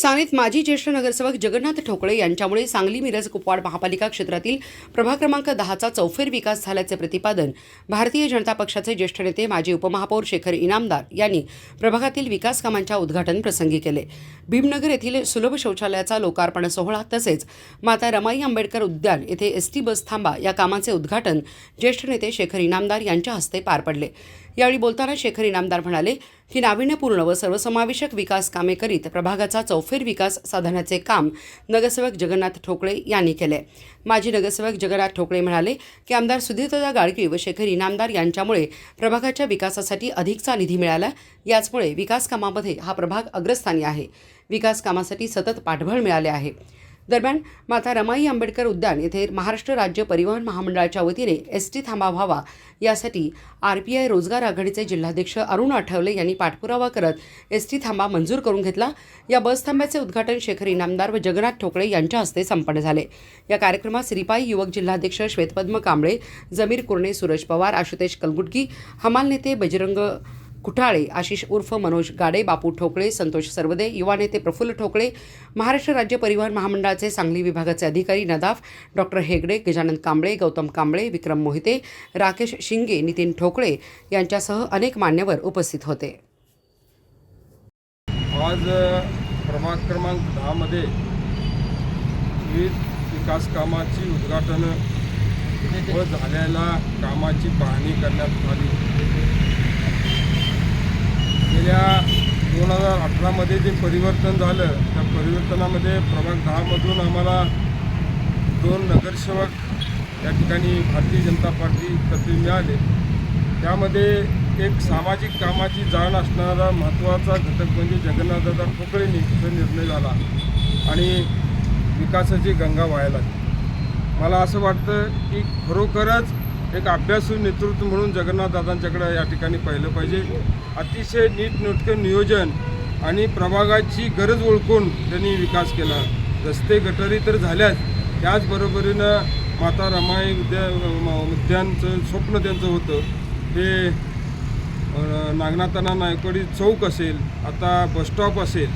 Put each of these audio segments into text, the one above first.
सांगलीत माजी ज्येष्ठ नगरसेवक जगन्नाथ ठोकळे यांच्यामुळे सांगली मिरज कुपवाड महापालिका क्षेत्रातील प्रभाग क्रमांक दहाचा चौफेर विकास झाल्याचे प्रतिपादन भारतीय जनता पक्षाचे ज्येष्ठ नेते माजी उपमहापौर शेखर इनामदार यांनी प्रभागातील विकास कामांच्या उद्घाटन प्रसंगी केले. भीमनगर येथील सुलभ शौचालयाचा लोकार्पण सोहळा तसेच माता रमाई आंबेडकर उद्यान येथे एसटी बस थांबा या कामाचे उद्घाटन ज्येष्ठ नेते शेखर इनामदार यांच्या हस्ते पार पडले. यावेळी बोलताना शेखर इनामदार म्हणाले की नाविन्यपूर्ण व सर्वसमावेशक विकास कामे करीत प्रभागाचा चौफेर विकास साधण्याचे काम नगरसेवक जगन्नाथ ठोकळे यांनी केले. माजी नगरसेवक जगन्नाथ ठोकळे म्हणाले की आमदार सुधीरदा गाडगीळ व शेखर इनामदार यांच्यामुळे प्रभागाच्या विकासासाठी अधिकचा निधी मिळाला. याचमुळे विकास कामामध्ये हा प्रभाग अग्रस्थानी आहे. विकास कामासाठी सतत पाठबळ मिळाले आहे. दरम्यान माता रमाई आंबेडकर उद्यान येथे महाराष्ट्र राज्य परिवहन महामंडळाच्या वतीने एस टी थांबा व्हावा यासाठी आर पी आय रोजगार आघाडीचे जिल्हाध्यक्ष अरुण आठवले यांनी पाठपुरावा करत एस टी थांबा मंजूर करून घेतला. या बस थांब्याचे उद्घाटन शेखर इनामदार व जगन्नाथ ठोकळे यांच्या हस्ते संपन्न झाले. या कार्यक्रमात श्रीपाई युवक जिल्हाध्यक्ष श्वेतपद्म कांबळे जमीर कुर्णे सूरज पवार आशुतोष कलगुटकी हमाल नेते बजरंग कुठाळे आशिष उर्फ मनोज गाडे बापू ठोकळे संतोष सरवदे युवा नेते प्रफुल्ल ठोकळे महाराष्ट्र राज्य परिवहन महामंडळाचे सांगली विभागाचे अधिकारी नदाफ डॉक्टर हेगडे गजानन कांबळे गौतम कांबळे विक्रम मोहिते राकेश शिंगे नितीन ठोकळे यांच्यासह अनेक मान्यवर उपस्थित होते. आज क्रमांक क्रमांक दहामध्ये विविध विकास कामाची उद्घाटन व झालेल्या कामाची पाहणी करण्यात आली. गेल्या दोन हजार अठरामध्ये जे परिवर्तन झालं त्या परिवर्तनामध्ये प्रभाग दहामधून आम्हाला दोन नगरसेवक या ठिकाणी भारतीय जनता पार्टीतर्फे मिळाले. त्यामध्ये एक सामाजिक कामाची जाण असणारा महत्त्वाचा घटक म्हणजे जगन्नाथदादा ठोकळेंनी तिथं निर्णय झाला आणि विकासाची गंगा व्हायला मला असं वाटतं की खरोखरच एक अभ्यासू नेतृत्व म्हणून जगन्नाथदादांच्याकडे या ठिकाणी पाहिलं पाहिजे. अतिशय नीटनेटकं नियोजन आणि प्रभागाची गरज ओळखून त्यांनी विकास केला. रस्ते गटारी तर झाल्याच त्याचबरोबरीनं माता रमाई उद्या उद्यानचं स्वप्न त्यांचं होतं. हे नागनाथांना नायकवाडी चौक असेल आता बसस्टॉप असेल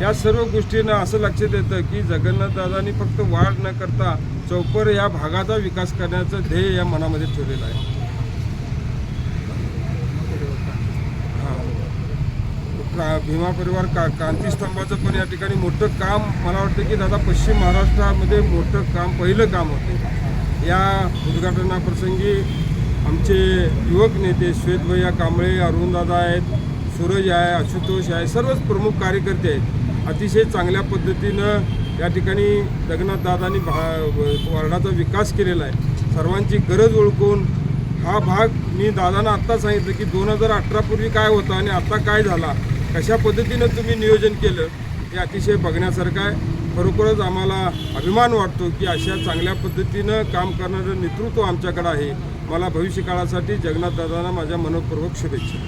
या सर्व गोष्टींना असं लक्षात येतं की जगन्नाथदादांनी फक्त वाढ न करता चौपर या भागाचा विकास करण्याचं ध्येय या मनामध्ये ठेवलेलं आहे. हां. भीमा परिवार का क्रांतीस्तंभाचं पण या ठिकाणी मोठं काम मला वाटतं की दादा पश्चिम महाराष्ट्रामध्ये मोठं काम पहिलं काम होतं. या उद्घाटनाप्रसंगी आमचे युवक नेते श्वेतभैया कांबळे अरुणदादा आहेत सूरज आहे आशुतोष आहे सर्वच प्रमुख कार्यकर्ते आहेत. अतिशय चांगल्या पद्धतीनं या ठिकाणी जगन्नाथदादांनी भा वार्डाचा विकास केलेला आहे. सर्वांची गरज ओळखून हा भाग मी दादांना आत्ता सांगितलं की दोन हजार अठरापूर्वी काय होतं आणि आत्ता काय झाला कशा पद्धतीनं तुम्ही नियोजन केलं हे अतिशय बघण्यासारखं आहे. खरोखरच आम्हाला अभिमान वाटतो की अशा चांगल्या पद्धतीनं काम करणारं नेतृत्व आमच्याकडं आहे. मला भविष्यकाळासाठी जगन्नाथ दादांना माझ्या मनपूर्वक शुभेच्छा.